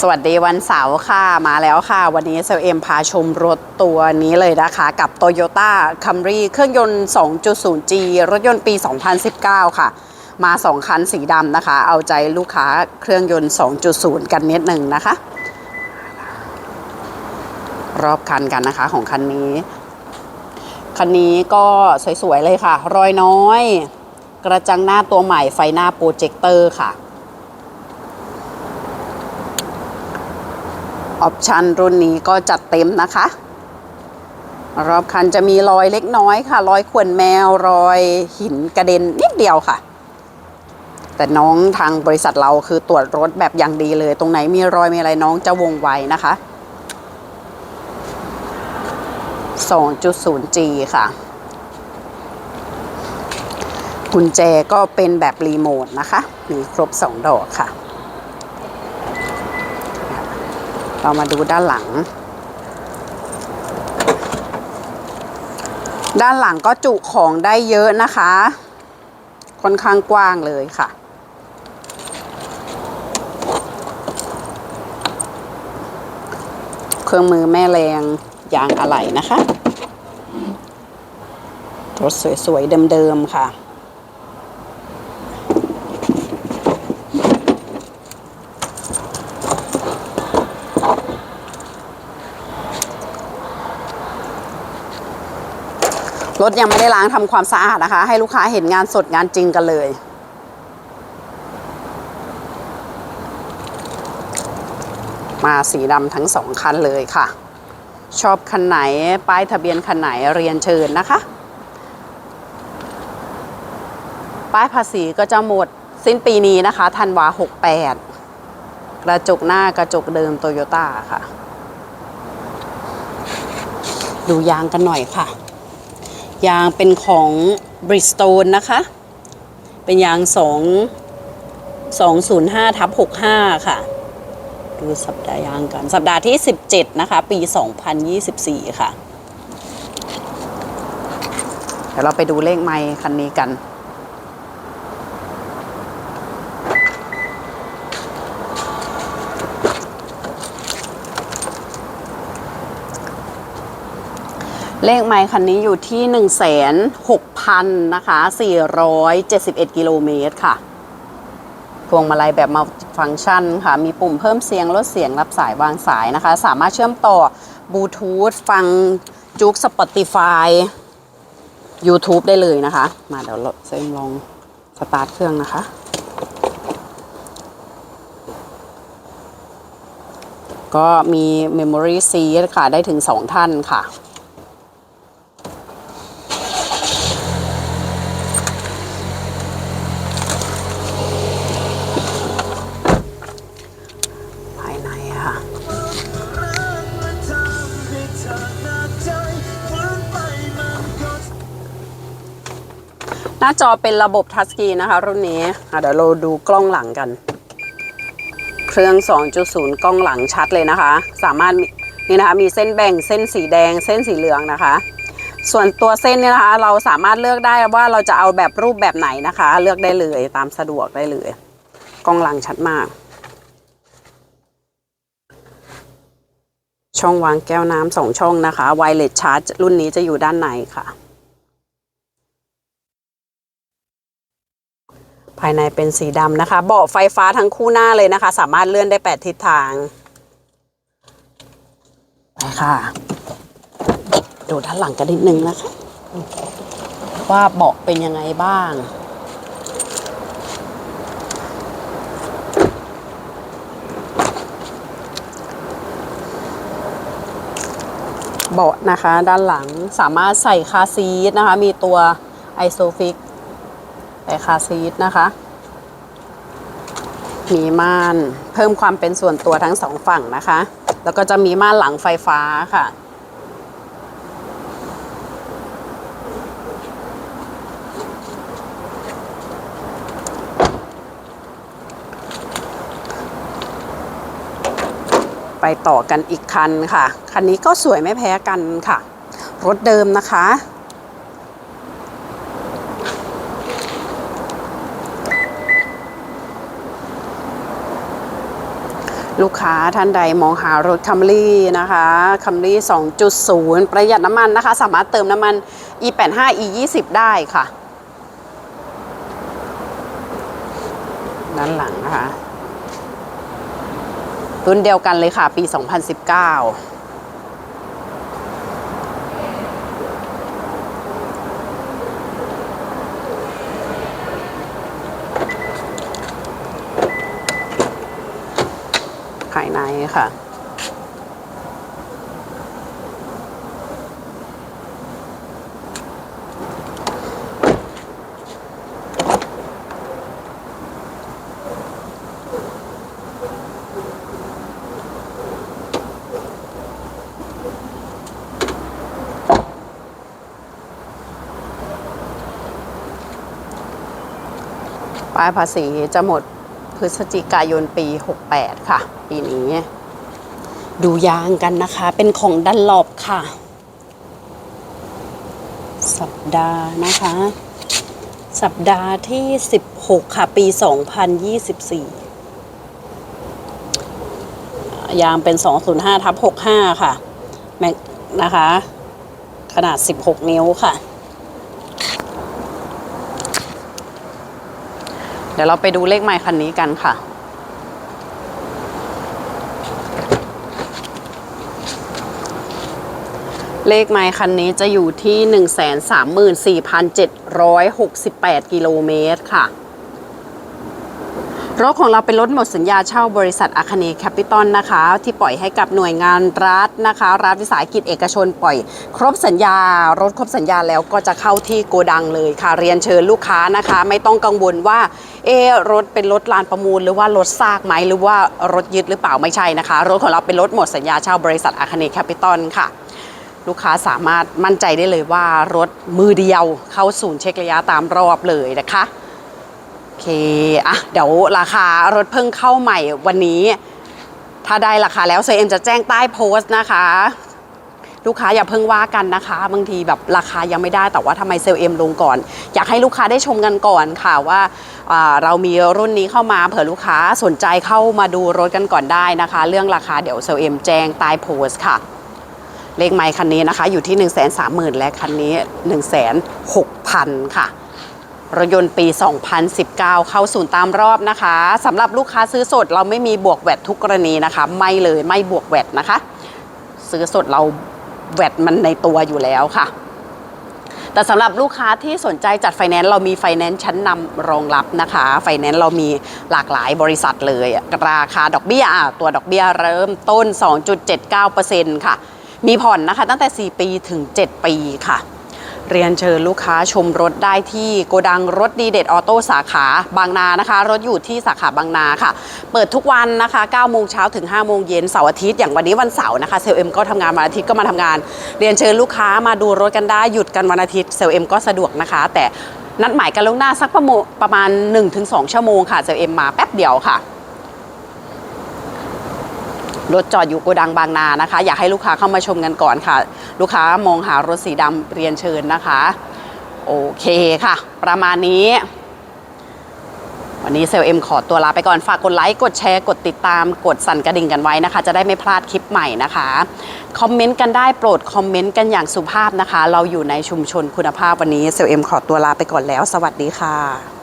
สวัสดีวันเสาร์ค่ะ มาแล้วค่ะ วันนี้เซลเอ็มพาชมรถตัวนี้เลยนะคะ กับ Toyota Camry เครื่องยนต์ 2.0G รถยนต์ปี 2019 ค่ะ มา 2 คันสีดำนะคะ เอาใจลูกค้าเครื่องยนต์ 2.0 กันนิดหนึ่งนะคะ รอบคันกันนะคะของคันนี้ คันนี้ก็สวยๆเลยค่ะ รอยน้อย กระจังหน้าตัวใหม่ไฟหน้าโปรเจคเตอร์ค่ะ ออปชันรุ่นนี้ก็จัดเต็มนะคะ รอบคันจะมีรอยเล็กน้อยค่ะ รอยข่วนแมวรอยหินกระเด็นนิดเดียวค่ะ แต่น้องทางบริษัทเราคือตรวจรถแบบอย่างดีเลย ตรงไหนมีรอยมีอะไรน้องจะวงไวนะคะ 2.0G ค่ะกุญแจก็เป็นแบบรีโมทนะคะ มีครบ 2 ดอกค่ะ เรามาดูด้านหลัง ด้านหลังก็จุของได้เยอะนะคะ ค่อนข้างกว้างเลยค่ะ เครื่องมือแม่แรงยางอะไหล่นะคะรถสวยๆเดิมๆค่ะ รถยังไม่ได้ล้างทำความสะอาดนะคะ ให้ลูกค้าเห็นงานสดงานจริงกันเลย มาสีดำทั้งสองคันเลยค่ะ ชอบคันไหน ป้ายทะเบียนคันไหนเรียนเชิญนะคะ ป้ายภาษีก็จะหมดสิ้นปีนี้นะคะธันวา 68 กระจกหน้ากระจกเดิมโตโยต้าค่ะ ดูยางกันหน่อยค่ะ ยางเป็นของ Bridgestone นะคะ เป็นยาง 2 205ทับ65 ค่ะ ดูสัปดาห์ยางกัน สัปดาห์ที่ 17 นะคะ ปี 2024 ค่ะ เดี๋ยวเราไปดูเลขไมค์คันนี้กัน เลขไมค์คันนี้อยู่ที่ 1 6 0 0 0นะคะ 471 กิโลเมตรค่ะ พวงมาลัยแบบมัลติฟังก์ชันค่ะ มีปุ่มเพิ่มเสียงลดเสียงรับสายวางสายนะคะ สามารถเชื่อมต่อบลูทูธฟังจุก Spotify YouTube ได้เลยนะคะ มาเดี๋ยวเราเซมลองสตาร์ทเครื่องนะคะก็มี Memory Seat ค่ะ ได้ถึง 2 ท่านค่ะ น้าจอเป็นระบบทัชสกรีนนะคะ รุ่นนี้เดี๋ยวเราดูกล้องหลังกัน เครื่อง 2.0 กล้องหลังชัดเลยนะคะ สามารถนี่นะคะมีเส้นแบ่งเส้นสีแดงเส้นสีเหลืองนะคะ ส่วนตัวเส้นเนี่ยนะคะ เราสามารถเลือกได้ว่าเราจะเอาแบบรูปแบบไหนนะคะ เลือกได้เลยตามสะดวกได้เลย กล้องหลังชัดมาก ช่องวางแก้วน้ำสองช่องนะคะไวเลสชาร์จรุ่นนี้จะอยู่ด้านในค่ะายในเป็นสีดำนะคะ เบาะไฟฟ้าทั้งคู่หน้าเลยนะคะ สามารถเลื่อนได้แปดทิศทาง ไปค่ะ ดูด้านหลังกันนิดนึงนะคะ ว่าเบาะเป็นยังไงบ้างเบาะนะคะด้านหลังสามารถใส่คาซีทนะคะ มีตัวไอโซฟิก ใส่คาซีทนะคะ มีม่านเพิ่มความเป็นส่วนตัวทั้งสองฝั่งนะคะ แล้วก็จะมีม่านหลังไฟฟ้าค่ะไปต่อกันอีกคันค่ะ คันนี้ก็สวยไม่แพ้กันค่ะ รถเดิมนะคะ ลูกค้าท่านใดมองหารถคัมรี่นะคะคัมรี่ 2.0 ประหยัดน้ำมันนะคะ สามารถเติมน้ำมัน E85 E20 ได้ค่ะ ด้านหลังนะคะรุ่นเดียวกันเลยค่ะ ปี 2019 ภายในค่ะป้ายภาษีจะหมด พฤศจิกายนปี 68 ค่ะ ปีนี้ ดูยางกันนะคะ เป็นของดันลอบค่ะ สัปดาห์นะคะ สัปดาห์ที่ 16 ค่ะ ปี 2024 ยางเป็น 205ทับ65 ค่ะแม็กนะคะ ขนาด 16 นิ้วค่ะ เดี๋ยวเราไปดูเลขไมค์คันนี้กันค่ะ เลขไมค์คันนี้จะอยู่ที่ 134,768 กิโลเมตรค่ะ รถของเราเป็นรถหมดสัญญาเช่าบริษัทอาคเนแคปิตอลนะคะ ที่ปล่อยให้กับหน่วยงานรัฐนะคะ รัฐวิสาหกิจเอกชนปล่อย ครบสัญญา รถครบสัญญาแล้วก็จะเข้าที่โกดังเลยค่ะ เรียนเชิญลูกค้านะคะ ไม่ต้องกังวลว่าเอรถเป็นรถลานประมูล หรือว่ารถซากไหมหรือว่ารถยึดหรือเปล่าไม่ใช่นะคะ รถของเราเป็นรถหมดสัญญาเช่าบริษัทอาคเนแคปิตอลค่ะลูกค้าสามารถมั่นใจได้เลยว่ารถมือเดียวเข้าศูนย์เช็คระยะตามรอบเลยนะคะ เคอะเดี๋ยวราคารถเพิ่งเข้าใหม่วันนี้ ถ้าได้ราคาแล้วเซเอ็มจะแจ้งใต้โพสต์นะคะ ลูกค้าอย่าเพิ่งว่ากันนะคะ บางทีแบบราคายังไม่ได้แต่ว่าทำไมเซลเอ็มลงก่อน อยากให้ลูกค้าได้ชมกันก่อนค่ะว่าาเรามีรุ่นนี้เข้ามาเผื่อลูกค้าสนใจเข้ามาดูรถกันก่อนได้นะคะ เรื่องราคาเดี๋ยวเซลเอ็มแจ้งใต้โพสต์ค่ะเลขไมค์คันนี้นะคะ อยู่ที่ 1 3 0 0 0 0 และคันนี้ 1 6 0 0 0 ค่ะ รถยนต์ปี 2019 เข้าศูนย์ตามรอบนะคะสำหรับลูกค้าซื้อสดเราไม่มีบวกแวดทุกกรณีนะคะ ไม่เลยไม่บวกแวดนะคะ ซื้อสดเราแวดมันในตัวอยู่แล้วค่ะ แต่สำหรับลูกค้าที่สนใจจัดไฟแนนซ์เรามีไฟแนนซ์ชั้นนำรองรับนะคะ ไฟแนนซ์เรามีหลากหลายบริษัทเลย ราคาดอกเบี้ยตัวดอกเบี้ยเริ่มต้น 2.79%ค่ะ มีผ่อนนะคะตั้งแต่ 4 ปีถึง 7 ปีค่ะ เรียนเชิญลูกค้าชมรถได้ที่โกดังรถดีเด็ดออโต้สาขาบางนานะคะ รถอยู่ที่สาขาบางนาค่ะ เปิดทุกวันนะคะ9โมงเช้าถึง5โมงเย็นเสาร์อาทิตย์อย่างวันนี้วันเสาร์นะคะเซลเอ็มก็ทำงานวันอาทิตย์ก็มาทำงาน เรียนเชิญลูกค้ามาดูรถกันได้หยุดกันวันอาทิตย์เซลเอ็มก็สะดวกนะคะ แต่นัดหมายกันล่วงหน้าสักประมาณประมาณ1-2 ชั่วโมงค่ะเซลเอ็มมาแป๊บเดียวค่ะ รถจอดอยู่โกดังบางนานะคะ อยากให้ลูกค้าเข้ามาชมกันก่อนค่ะ ลูกค้ามองหารถสีดำเรียนเชิญนะคะ โอเคค่ะ ประมาณนี้ วันนี้เซลเอ็มขอตัวลาไปก่อนฝากกดไลค์กดแชร์ กดติดตามกดสั่นกระดิ่งกันไว้นะคะ จะได้ไม่พลาดคลิปใหม่นะคะคอมเมนต์กันได้โปรดคอมเมนต์กันอย่างสุภาพนะคะ เราอยู่ในชุมชนคุณภาพวันนี้เซลเอ็มขอตัวลาไปก่อนแล้ว สวัสดีค่ะ